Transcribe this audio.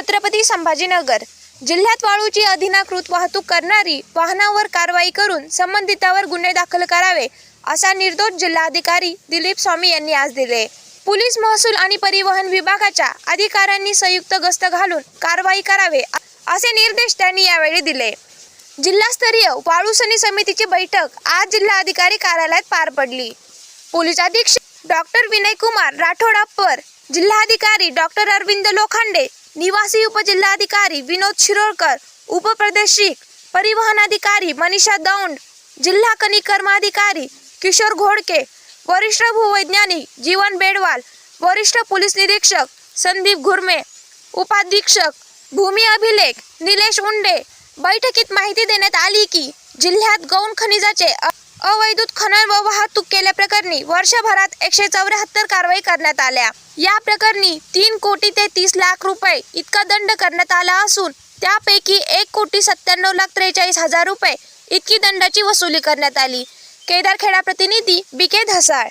छत्रपती संभाजीनगर. जिल्ह्यात वाळूची अधिनाकृत वाहतूक करणारी वाहनावर कारवाई करून संबंधितावर गुन्हे दाखल करावे असा निर्दोष जिल्हाधिकारी दिलीप स्वामी यांनी आज दिले. पोलीस महसूल आणि परिवहन विभागाच्या अधिकाऱ्यांनी संयुक्त गस्त घालून कारवाई करावे असे निर्देश त्यांनी यावेळी दिले. जिल्हास्तरीय वाळूसनी समितीची बैठक आज जिल्हाधिकारी कार्यालयात पार पडली. पोलीस अधीक्षक डॉक्टर विनय कुमार राठोड अप्पर जिल्हाधिकारी डॉक्टर अरविंद लोखंडे निवासी उपजिल्हाधिकारी विनोद शिरोळकर उपप्रदेशिक परिवहन अधिकारी मनीषा दौंड जिल्हा खनिज कर्माधिकारी किशोर घोडके वरिष्ठ भूवैज्ञानिक जीवन बेडवाल वरिष्ठ पोलीस निरीक्षक संदीप घुरमे उपाधीक्षक भूमी अभिलेख निलेश उंडे. बैठकीत माहिती देण्यात आली की जिल्ह्यात गौण खनिजाचे अ- खनन व वाहतूक प्रकरणी वर्षभरात एकशे चौऱ्याहत्तर कारवाई करण्यात आल्या. या प्रकरणी तीन कोटी ते तीस लाख रुपये इतका दंड करण्यात आला असून त्यापैकी एक कोटी सत्त्याण्णव लाख त्रेचाळीस हजार रुपये इतकी दंडाची वसुली करण्यात आली. केदारखेडा प्रतिनिधी बी के धसाळ